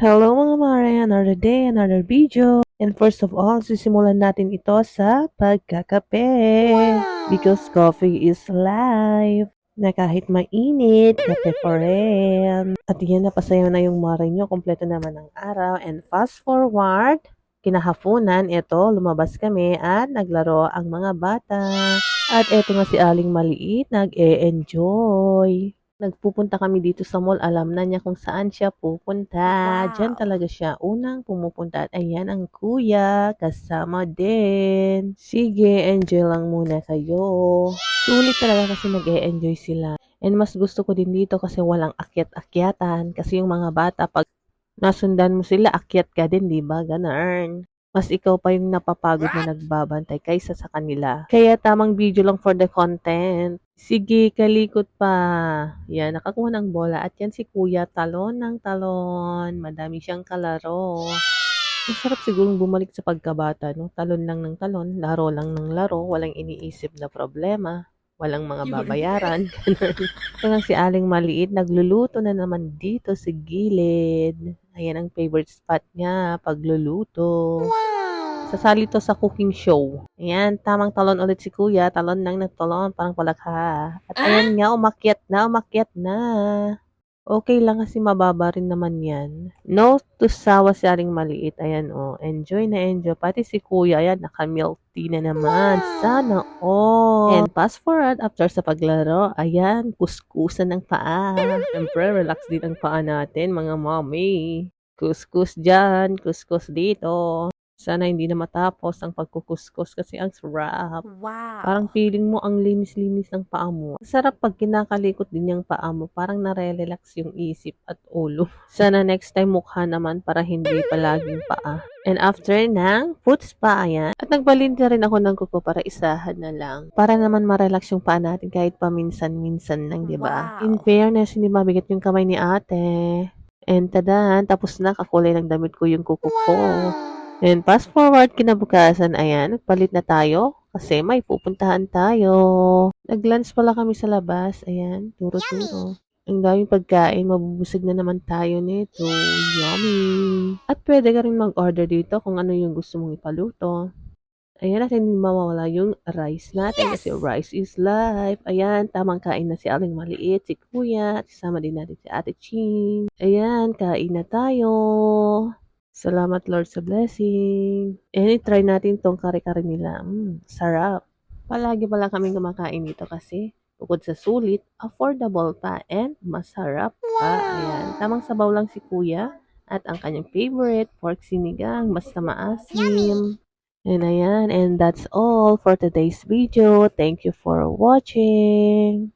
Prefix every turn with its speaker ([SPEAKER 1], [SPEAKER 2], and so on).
[SPEAKER 1] Hello mga mare, another day, another video. And first of all, sisimulan natin ito sa pagkakape. Because coffee is life. Na kahit mainit, kape pa rin. At yan, napasaya na yung mare nyo. Kompleto naman ang araw. And fast forward, kinahapunan, ito, lumabas kami at naglaro ang mga bata. At eto nga si Aling Maliit, nag-e-enjoy. Nagpupunta kami dito sa mall, alam na niya kung saan siya pupunta.
[SPEAKER 2] Wow.
[SPEAKER 1] Diyan talaga siya unang pumupunta. At ayan ang kuya, kasama din. Sige, enjoy lang muna kayo. Sulit talaga kasi nag enjoy sila. And mas gusto ko din dito kasi walang akyat-akyatan. Kasi yung mga bata, pag nasundan mo sila, akyat ka din, di ba? Ganun. Mas ikaw pa yung napapagod na nagbabantay kaysa sa kanila. Kaya tamang video lang for the content. Sige, kalikot pa. Yan, nakakuha ng bola. At yan si kuya, talon ng talon. Madami siyang kalaro. Masarap sigurong bumalik sa pagkabata, no? Talon lang ng talon, laro lang ng laro, walang iniisip na problema, walang mga babayaran. Ito si Aling Maliit, nagluluto na naman dito sa gilid. Ayan ang favorite spot niya, pagluluto. Sasali to sa cooking show. Ayan, tamang talon ulit si kuya. Talon lang na talon, parang palakha. At ayan nga, umakyat na, umakyat na. Okay lang kasi mababa rin naman yan. No to sawa si Aling Maliit. Ayan, oh. Enjoy na enjoy. Pati si kuya, ayan, naka-milk tea na naman. Sana all. And fast forward, after sa paglaro, ayan, kuskusan ng paa. Siyempre, relax din ang paa natin, mga mommy. Kuskus dyan, kuskus dito. Sana hindi na matapos ang pagkukuskus kasi ang sarap.
[SPEAKER 2] Wow.
[SPEAKER 1] Parang feeling mo ang linis-linis ng paa mo. Sarap pag kinakalikot din yung paa mo. Parang nare-relax yung isip at ulo. Sana next time mukha naman para hindi palaging paa. And after ng foot spa, ayan. At nagbalin na rin ako ng kuko para isahan na lang. Para naman ma-relax yung paa natin kahit paminsan-minsan lang, di ba?
[SPEAKER 2] Wow.
[SPEAKER 1] In fairness, hindi mabigat yung kamay ni ate. And tadan, tapos na kakulay ng damit ko yung kuko ko. And fast forward kinabukasan, ayan, nagpalit na tayo kasi may pupuntahan tayo. Nag-lunch pala kami sa labas, ayan, turo-turo. Ang daming pagkain, mabubusog na naman tayo nito. Yummy! At pwede ka rin mag-order dito kung ano yung gusto mong ipaluto. Ayan, at hindi mawawala yung rice natin kasi rice is life. Ayan, tamang kain na si Aling Maliit, si Kuya, at kasama din natin si Ate Ching. Ayan, kain na tayo. Salamat Lord sa blessing. And try natin tong kare-kare nila. Mm, sarap. Palagi pala kaming kumakain dito kasi bukod sa sulit, affordable pa and masarap pa. Ayan. Tamang sabaw lang si kuya at ang kanyang favorite, pork sinigang, basta maasim. And ayan, and that's all for today's video. Thank you for watching.